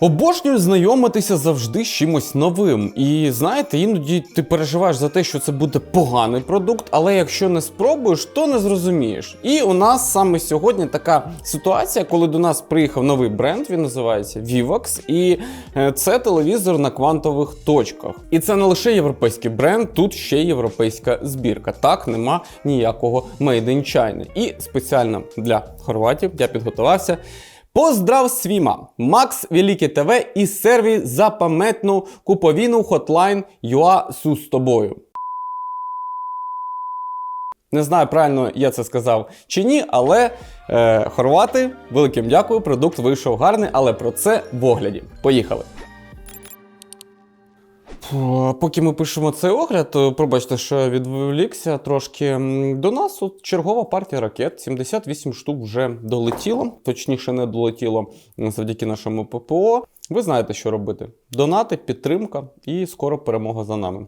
Обожнюю знайомитися завжди з чимось новим. І знаєте, іноді ти переживаєш за те, що це буде поганий продукт, але якщо не спробуєш, то не зрозумієш. І у нас саме сьогодні така ситуація, коли до нас приїхав новий бренд, він називається Vivox, і е, це телевізор на квантових точках. І це не лише європейський бренд, тут ще європейська збірка. Так, нема ніякого Made in China. І спеціально для хорватів я підготувався. Поздрав свіма! Макс Велике ТВ і сервіс за пам'ятну куповіну Hotline UA Су з тобою. Не знаю, правильно я це сказав чи ні, але е, хорвати, великим дякую, продукт вийшов гарний, але про це в огляді. Поїхали. Фу, Поки ми пишемо цей огляд, пробачте, що відволікся трошки. До нас от чергова партія ракет. 78 штук вже долетіло, точніше, не долетіло завдяки нашому ППО. Ви знаєте, що робити: донати, підтримка і скоро перемога за нами.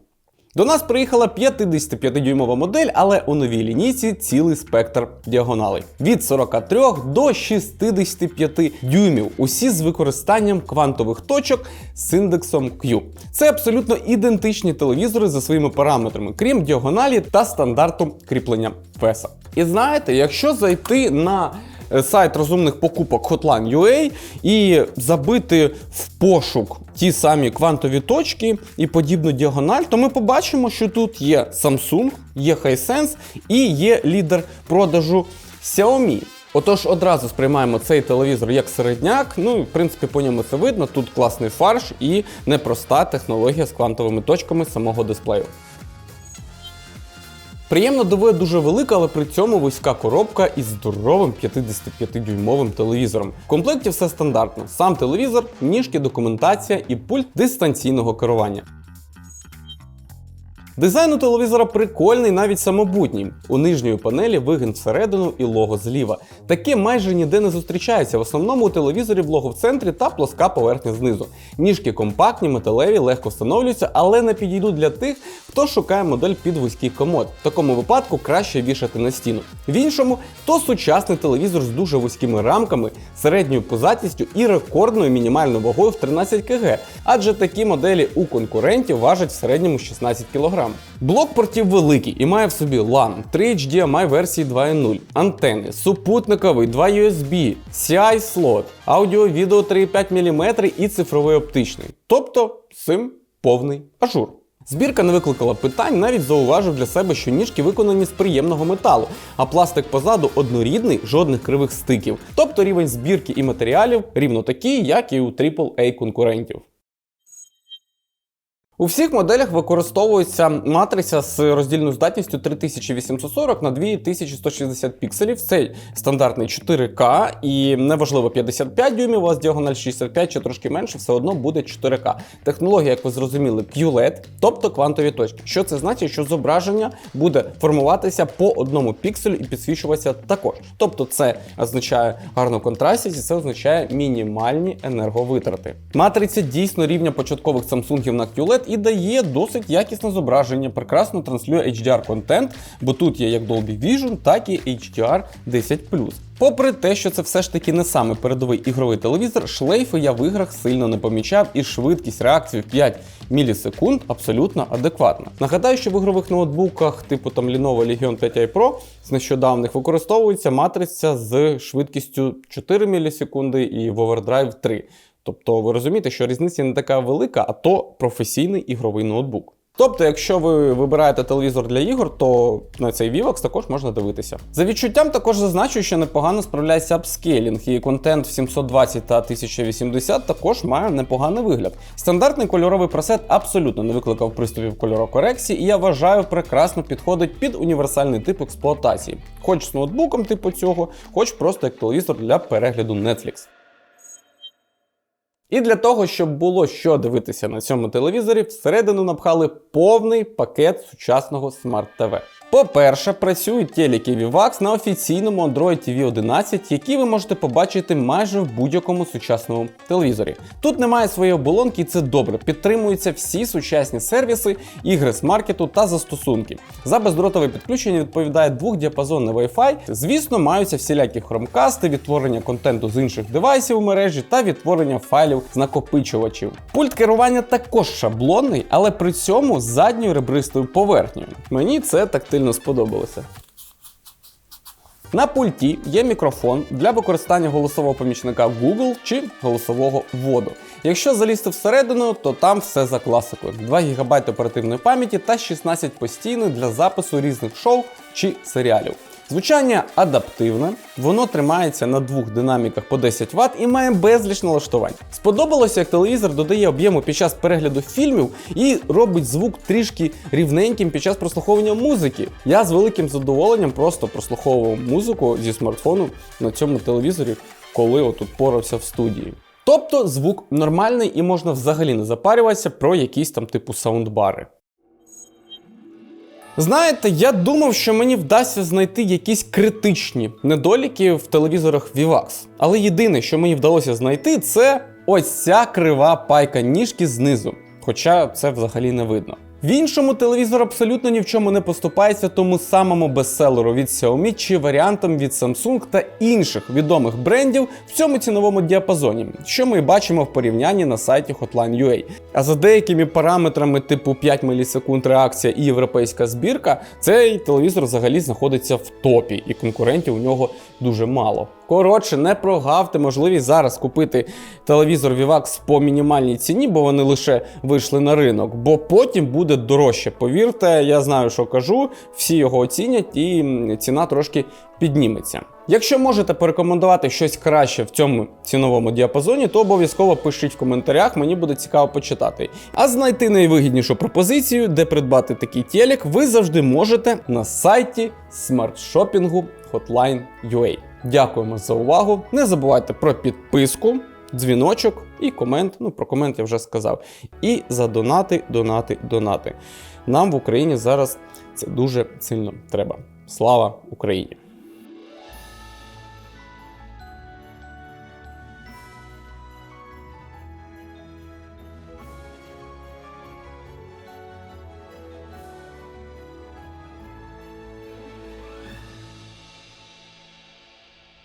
До нас приїхала 55-дюймова модель, але у новій лінійці цілий спектр діагоналей. Від 43 до 65 дюймів, усі з використанням квантових точок з індексом Q. Це абсолютно ідентичні телевізори за своїми параметрами, крім діагоналі та стандарту кріплення феса. І знаєте, якщо зайти на сайт розумних покупок Hotline.ua і забити в пошук ті самі квантові точки і подібну діагональ, то ми побачимо, що тут є Samsung, є Hisense і є лідер продажу Xiaomi. Отож, одразу сприймаємо цей телевізор як середняк. Ну, і, в принципі, по ньому це видно. Тут класний фарш і непроста технологія з квантовими точками самого дисплею. Приємно ДВ дуже велика, але при цьому вузька коробка із здоровим 55-дюймовим телевізором. В комплекті все стандартно: сам телевізор, ніжки, документація і пульт дистанційного керування. Дизайн у телевізора прикольний, навіть самобутній. У нижньої панелі вигін всередину і лого зліва. Таке майже ніде не зустрічається. В основному у телевізорі лого в центрі та плоска поверхня знизу. Ніжки компактні, металеві, легко встановлюються, але не підійдуть для тих, хто шукає модель під вузький комод. В такому випадку краще вішати на стіну. В іншому то сучасний телевізор з дуже вузькими рамками, середньою позатістю і рекордною мінімальною вагою в 13 кг, адже такі моделі у конкурентів важать в середньому 16 кг. Блок портів великий і має в собі LAN, 3 HDMI версії 2.0, антени, супутниковий, 2 USB, CI слот, аудіо, відео 3,5 мм і цифровий оптичний. Тобто цим повний ажур. Збірка не викликала питань, навіть зауважив для себе, що ніжки виконані з приємного металу, а пластик позаду однорідний, жодних кривих стиків. Тобто рівень збірки і матеріалів рівно такий, як і у AAA конкурентів. У всіх моделях використовується матриця з роздільною здатністю 3840 на 2160 пікселів. Це стандартний 4К і неважливо 55 дюймів, у вас діагональ 65 чи трошки менше, все одно буде 4К. Технологія, як ви зрозуміли, QLED, тобто квантові точки. Що це значить? Що зображення буде формуватися по одному пікселю і підсвічуватися також. Тобто це означає гарну контрастність і це означає мінімальні енерговитрати. Матриця дійсно рівня початкових Samsung на QLED і дає досить якісне зображення, прекрасно транслює HDR контент, бо тут є як Dolby Vision, так і HDR 10 Попри те, що це все ж таки не саме передовий ігровий телевізор, шлейфи я в іграх сильно не помічав, і швидкість реакції в 5 мілісекунд абсолютно адекватна. Нагадаю, що в ігрових ноутбуках типу там Lenovo Legion 5i Pro з нещодавних використовується матриця з швидкістю 4 мілісекунди і в Overdrive 3. Тобто ви розумієте, що різниця не така велика, а то професійний ігровий ноутбук. Тобто, якщо ви вибираєте телевізор для ігор, то на цей Vivox також можна дивитися. За відчуттям також зазначу, що непогано справляється апскейлінг, і контент в 720 та 1080 також має непоганий вигляд. Стандартний кольоровий пресет абсолютно не викликав приступів кольорокорекції, і я вважаю, прекрасно підходить під універсальний тип експлуатації, хоч з ноутбуком типу цього, хоч просто як телевізор для перегляду Netflix. І для того, щоб було що дивитися на цьому телевізорі, всередину напхали повний пакет сучасного смарт-ТВ. По-перше, працюють телеки VIVAX на офіційному Android TV 11, який ви можете побачити майже в будь-якому сучасному телевізорі. Тут немає своєї оболонки, і це добре. Підтримуються всі сучасні сервіси, ігри з маркету та застосунки. За бездротове підключення відповідає двохдіапазонний Wi-Fi. Звісно, маються всілякі хромкасти, відтворення контенту з інших девайсів у мережі та відтворення файлів з накопичувачів. Пульт керування також шаблонний, але при цьому з задньою ребристою поверхнею. Мені це тактильно сподобалося. На пульті є мікрофон для використання голосового помічника Google чи голосового вводу. Якщо залізти всередину, то там все за класикою: 2 ГБ оперативної пам'яті та 16 постійних для запису різних шоу чи серіалів. Звучання адаптивне, воно тримається на двох динаміках по 10 Вт і має безліч налаштувань. Сподобалося, як телевізор додає об'єму під час перегляду фільмів і робить звук трішки рівненьким під час прослуховування музики. Я з великим задоволенням просто прослуховував музику зі смартфону на цьому телевізорі, коли отут порався в студії. Тобто звук нормальний і можна взагалі не запарюватися про якісь там типу саундбари. Знаєте, я думав, що мені вдасться знайти якісь критичні недоліки в телевізорах VIVAX. Але єдине, що мені вдалося знайти, це ось ця крива пайка ніжки знизу. Хоча це взагалі не видно. В іншому телевізор абсолютно ні в чому не поступається тому самому бестселеру від Xiaomi чи варіантам від Samsung та інших відомих брендів в цьому ціновому діапазоні, що ми бачимо в порівнянні на сайті Hotline.ua. А за деякими параметрами типу 5 мілісекунд реакція і європейська збірка, цей телевізор взагалі знаходиться в топі, і конкурентів у нього дуже мало. Коротше, не прогавте можливість зараз купити телевізор VIVAX по мінімальній ціні, бо вони лише вийшли на ринок, бо потім буде дорожче. Повірте, я знаю, що кажу, всі його оцінять, і ціна трошки підніметься. Якщо можете порекомендувати щось краще в цьому ціновому діапазоні, то обов'язково пишіть в коментарях, мені буде цікаво почитати. А знайти найвигіднішу пропозицію, де придбати такий телек, ви завжди можете на сайті смарт-шопінгу Hotline.ua. Дякуємо за увагу. Не забувайте про підписку, дзвіночок і комент. Ну, про комент я вже сказав. І за донати, донати, донати. Нам в Україні зараз це дуже сильно треба. Слава Україні!